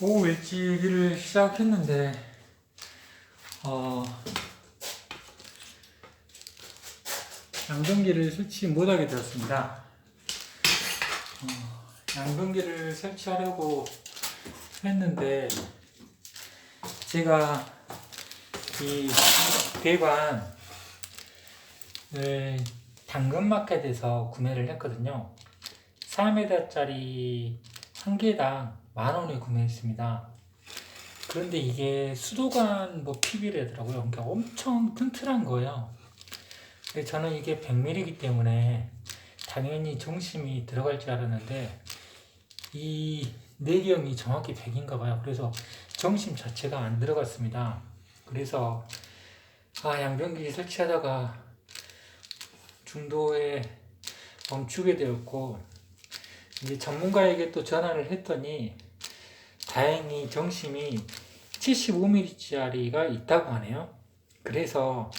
오후 일찍 일을 시작했는데 어, 양변기를 설치 못하게 되었습니다. 어, 양변기를 설치하려고 했는데 제가 이 배관을 당근마켓에서 구매를 했거든요. 4m짜리 한 개당 만 원에 구매했습니다. 그런데 이게 수도관 뭐 PB래더라고요. 그러니까 엄청 튼튼한 거예요. 근데 저는 이게 100mm이기 때문에 당연히 정심이 들어갈 줄 알았는데 이 내경이 정확히 100인가 봐요. 그래서 정심 자체가 안 들어갔습니다. 그래서 아 양변기 설치하다가 중도에 멈추게 되었고 이제 전문가에게 또 전화를 했더니 다행히 정심이 75mm짜리가 있다고 하네요. 그래서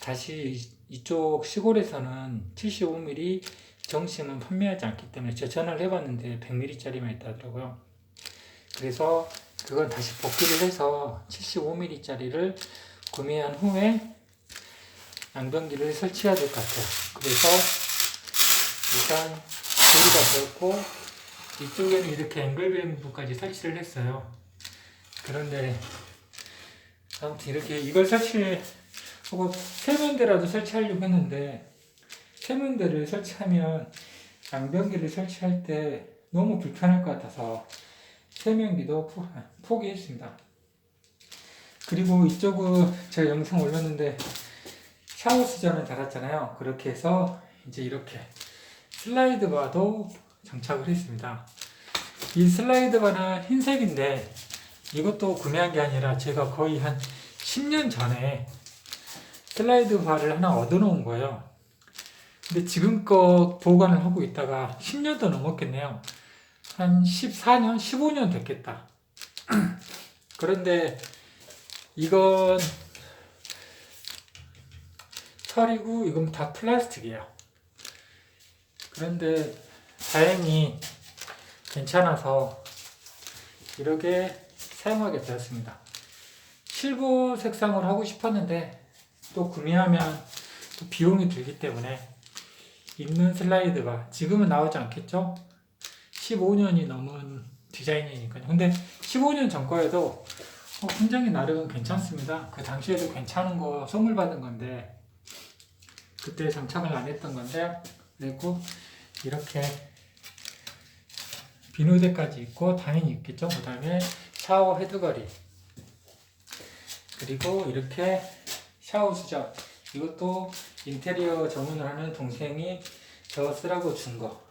다시 이쪽 시골에서는 75mm 정심은 판매하지 않기 때문에 제가 전화를 해봤는데 100mm짜리만 있다 더라고요. 그래서 그건 다시 복귀를 해서 75mm짜리를 구매한 후에 양변기를 설치해야 될 것 같아요. 그래서 일단 여기다 넣고 이쪽에는 이렇게 앵글뱅부까지 설치를 했어요. 그런데 아무튼 이렇게 이걸 설치하고 세면대라도 설치하려고 했는데 세면대를 설치하면 양변기를 설치할 때 너무 불편할 것 같아서 세면기도 포- 포기했습니다. 그리고 이쪽은 제가 영상 올렸는데 샤워 수전을 달았잖아요. 그렇게 해서 이제 이렇게 슬라이드 바도 장착을 했습니다. 이 슬라이드 바는 흰색인데 이것도 구매한 게 아니라 제가 거의 한 10년 전에 슬라이드 바를 하나 얻어놓은 거예요. 근데 지금껏 보관을 하고 있다가 10년도 넘었겠네요. 한 14년, 15년 됐겠다. 그런데 이건 철이고 이건 다 플라스틱이에요. 그런데 다행히 괜찮아서 이렇게 사용하게 되었습니다. 실버 색상을 하고 싶었는데 또 구매하면 또 비용이 들기 때문에 있는 슬라이드가 지금은 나오지 않겠죠? 15년이 넘은 디자인이니까요. 근데 15년 전 거에도 어, 굉장히 나름 괜찮습니다. 그 당시에도 괜찮은 거 선물 받은 건데 그때 장착을 안 했던 건데 그리고 이렇게 비누대까지 있고 당연히 있겠죠. 그 다음에 샤워 헤드거리 그리고 이렇게 샤워 수전 이것도 인테리어 전문을 하는 동생이 저 쓰라고 준 거.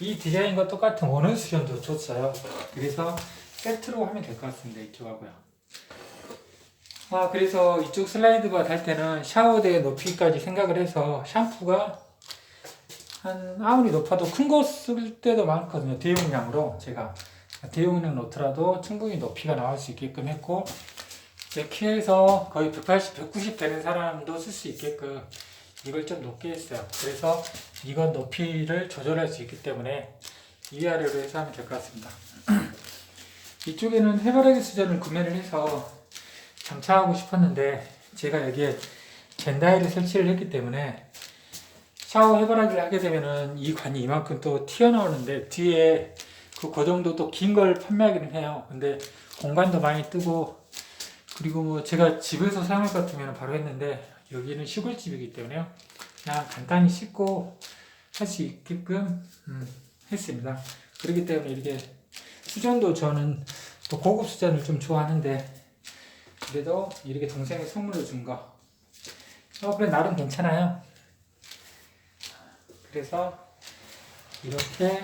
이 디자인과 똑같은 원원 수전도 줬어요. 그래서 세트로 하면 될 것 같습니다. 이쪽하고요. 아 그래서 이쪽 슬라이드바 달 때는 샤워대 높이까지 생각을 해서 샴푸가 한 아무리 높아도 큰 거 쓸 때도 많거든요. 대용량으로 제가 대용량 놓더라도 충분히 높이가 나올 수 있게끔 했고 제 키에서 거의 180, 190 되는 사람도 쓸 수 있게끔 이걸 좀 높게 했어요. 그래서 이건 높이를 조절할 수 있기 때문에 위아래로 해서 하면 될 것 같습니다. 이쪽에는 해바라기 수전을 구매를 해서 장착하고 싶었는데 제가 여기에 젠다이를 설치를 했기 때문에 샤워 해바라기를 하게 되면은 이 관이 이만큼 또 튀어나오는데 뒤에 그 고정도 또 긴 걸 판매하기는 해요. 근데 공간도 많이 뜨고 그리고 뭐 제가 집에서 사용할 것 같으면 바로 했는데 여기는 시골집이기 때문에요. 그냥 간단히 씻고 할 수 있게끔 음, 했습니다. 그렇기 때문에 이렇게 수전도 저는 또 고급 수전을 좀 좋아하는데 그래도 이렇게 동생이 선물로 준 거. 어, 그래 나름 괜찮아요. 그래서 이렇게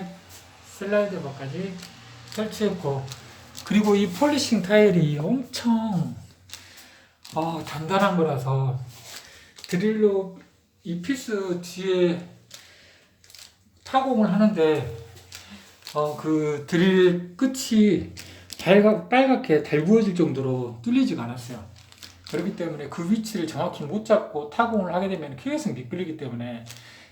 슬라이드 바까지 설치했고 그리고 이 폴리싱 타일이 엄청 어, 단단한 거라서 드릴로 이 피스 뒤에 타공을 하는데 어, 그 드릴 끝이 빨갛, 빨갛게 달구어질 정도로 뚫리지가 않았어요. 그렇기 때문에 그 위치를 정확히 못 잡고 타공을 하게 되면 계속 미끌리기 때문에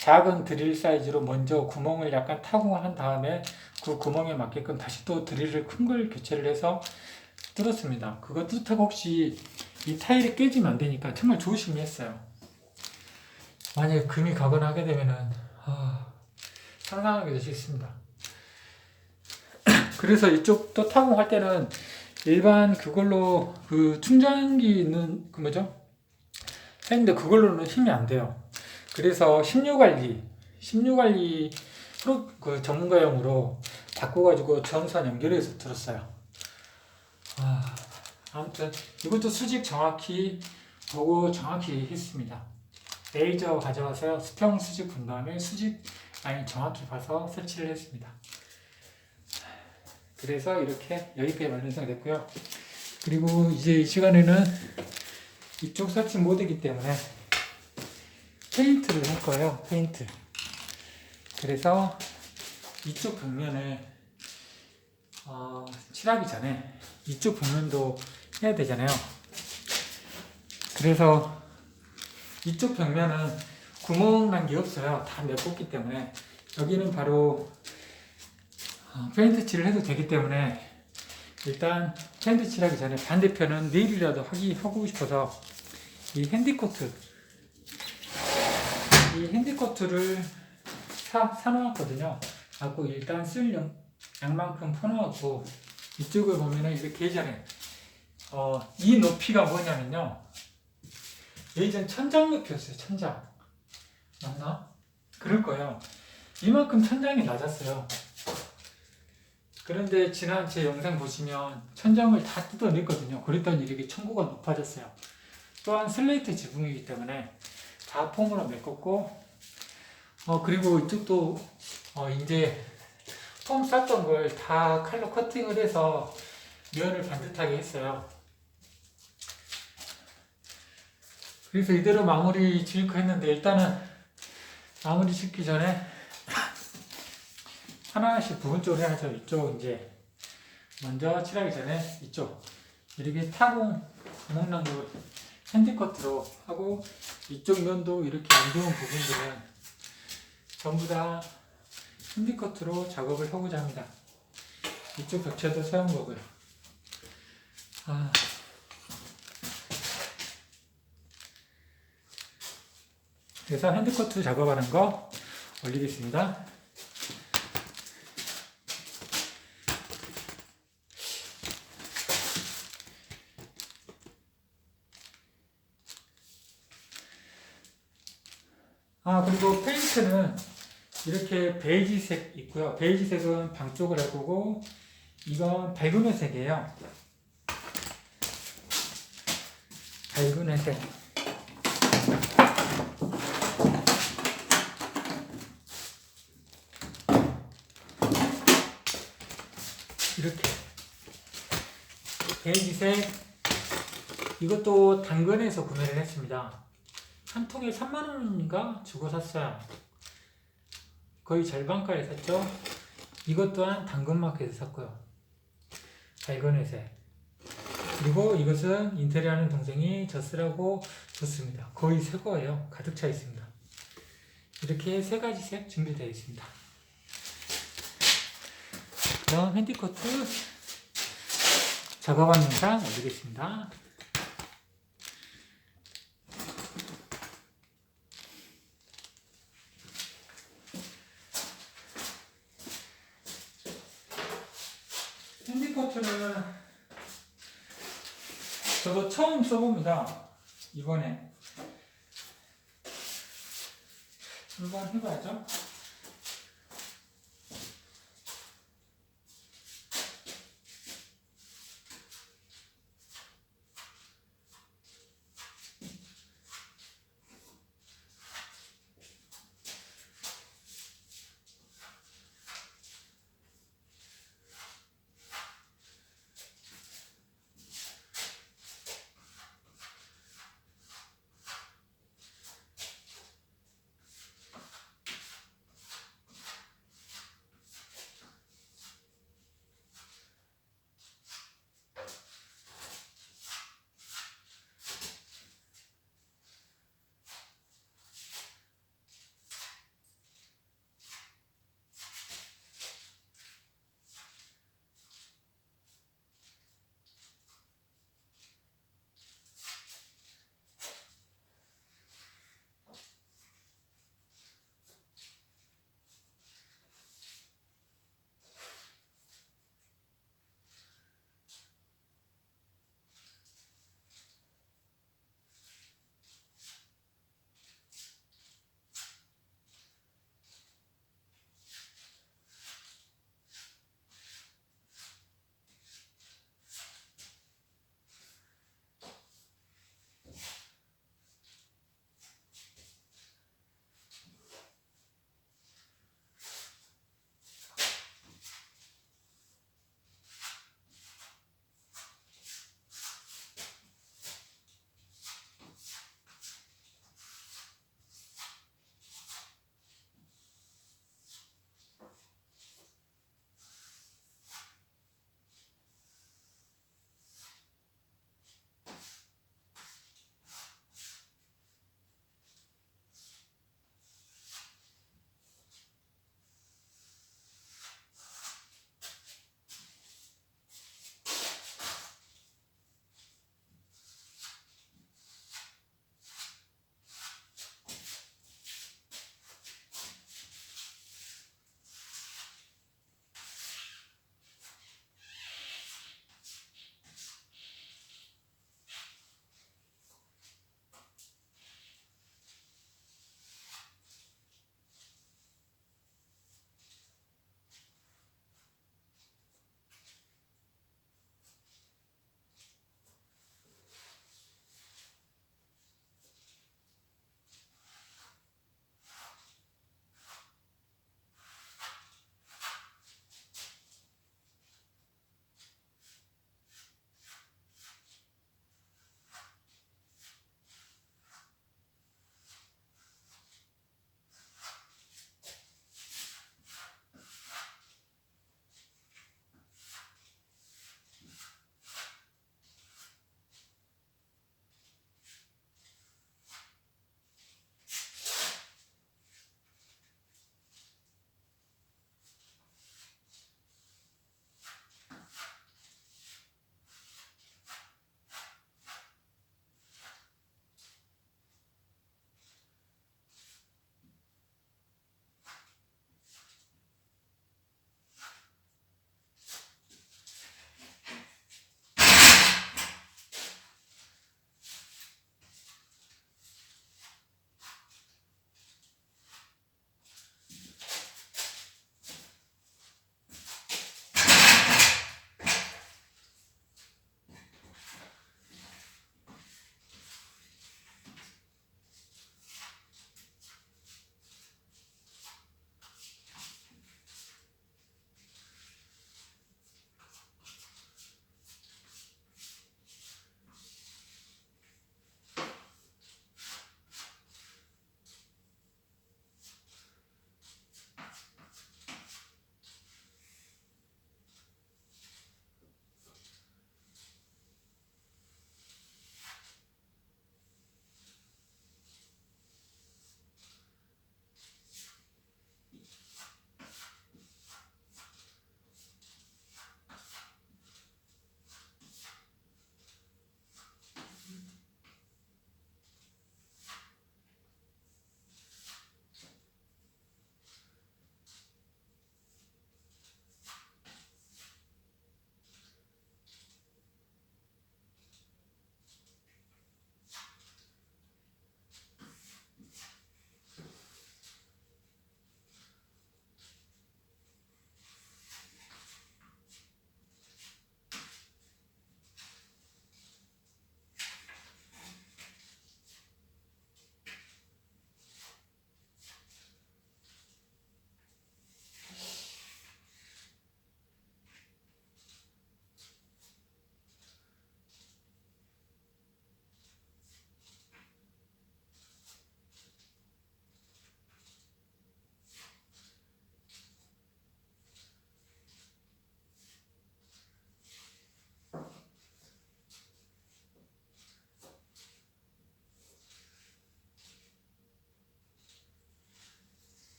작은 드릴 사이즈로 먼저 구멍을 약간 타공한 다음에 그 구멍에 맞게끔 다시 또 드릴을 큰 걸 교체를 해서 뚫었습니다. 그거 뚫다가 혹시 이 타일이 깨지면 안 되니까 정말 조심히 했어요. 만약에 금이 가거나 하게 되면은 아, 상상하기도 싫습니다. 그래서 이쪽 또 타공할 때는 일반 그걸로 그 충전기 있는 그 뭐죠? 했는데 그걸로는 힘이 안 돼요. 그래서 심유 관리, 심유 관리 프로 그 전문가용으로 바꿔가지고 전선 연결해서 들었어요. 아, 아무튼 이것도 수직 정확히 보고 정확히 했습니다. 레이저 가져와서 수평 수직 본 다음에 수직 라인 정확히 봐서 설치를 했습니다. 그래서 이렇게 여기까지 완성됐고요. 그리고 이제 이 시간에는 이쪽 설치 모드이기 때문에 페인트를 할 거예요. 페인트. 그래서 이쪽 벽면을 어, 칠하기 전에 이쪽 벽면도 해야 되잖아요. 그래서 이쪽 벽면은 구멍 난 게 없어요. 다 메꿨기 때문에 여기는 바로 어, 페인트 칠을 해도 되기 때문에 일단 페인트 칠하기 전에 반대편은 내일이라도 하기 하고 싶어서 이 핸디코트 이 핸디코트를 사, 사놓았거든요. 갖고 일단 쓸 양, 양만큼 퍼놓았고 이쪽을 보면은 이렇게 예전에 어, 이 높이가 뭐냐면요. 예전 천장 높이였어요. 천장 맞나? 그럴 거예요. 이만큼 천장이 낮았어요. 그런데 지난 제 영상 보시면 천장을 다 뜯어냈거든요. 그랬더니 이렇게 청구가 높아졌어요. 또한 슬레이트 지붕이기 때문에 다 폼으로 메꿨고 어 그리고 이쪽도 어 이제 폼 쌌던 걸 다 칼로 커팅을 해서 면을 반듯하게 했어요. 그래서 이대로 마무리 지을까 했는데 일단은 마무리 짓기 전에 하나씩 부분적으로 해야죠. 이쪽 이제 먼저 칠하기 전에 이쪽 이렇게 타공 구멍난 거 핸디커트로 하고 이쪽 면도 이렇게 안 좋은 부분들은 전부 다 핸디커트로 작업을 하고자 합니다. 이쪽 벽체도 사용 거고요. 아. 그래서 핸드커트 작업하는 거 올리겠습니다. 아 그리고 페인트는 이렇게 베이지색 있고요. 베이지색은 방 쪽을 할 거고 이건 밝은 회색이에요. 밝은 회색. 이렇게 베이지색 이것도 당근에서 구매를 했습니다. 한 통에 3만 원인가 주고 샀어요. 거의 절반가에 샀죠. 이것 또한 당근마켓에서 샀고요. 밝은 회색. 그리고 이것은 인테리어 하는 동생이 저 쓰라고 줬습니다. 거의 새 거예요. 가득 차 있습니다. 이렇게 세 가지 색 준비되어 있습니다. 그럼 핸디커트 작업한 영상 올리겠습니다. 핸디커트는 저도 처음 써봅니다. 이번에 한번 해봐야죠.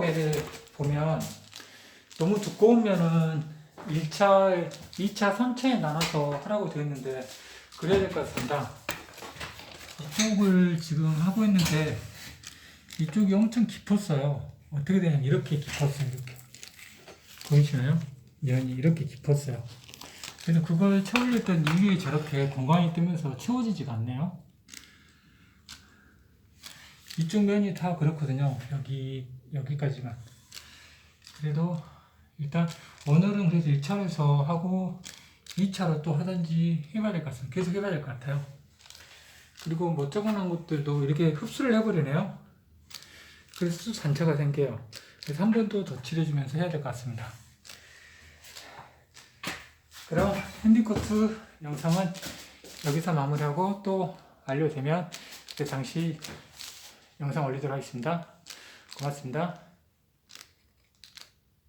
사용법에 보면 너무 두꺼운 면은 1차, 2차, 3차에 나눠서 하라고 되어 있는데 그래야 될 것 같습니다. 이쪽을 지금 하고 있는데 이쪽이 엄청 깊었어요. 어떻게 되냐면 이렇게 깊었어요. 이렇게 보이시나요? 면이 이렇게 깊었어요. 그래서 그걸 채우려던 이게 저렇게 공간이 뜨면서 채워지지가 않네요. 이쪽 면이 다 그렇거든요. 여기 여기까지만. 그래도 일단 오늘은 그래서 1차로서 하고 2차로 또 하든지 해봐야 될 것 같습니다. 계속 해봐야 될 것 같아요. 그리고 뭐 적어놓은 것들도 이렇게 흡수를 해버리네요. 그래서 또 잔처가 생겨요. 그래서 한 번 더 덧칠해주면서 해야 될 것 같습니다. 그럼 핸디코트 영상은 여기서 마무리하고 또 완료되면 그때 당시 영상 올리도록 하겠습니다. 고맙습니다.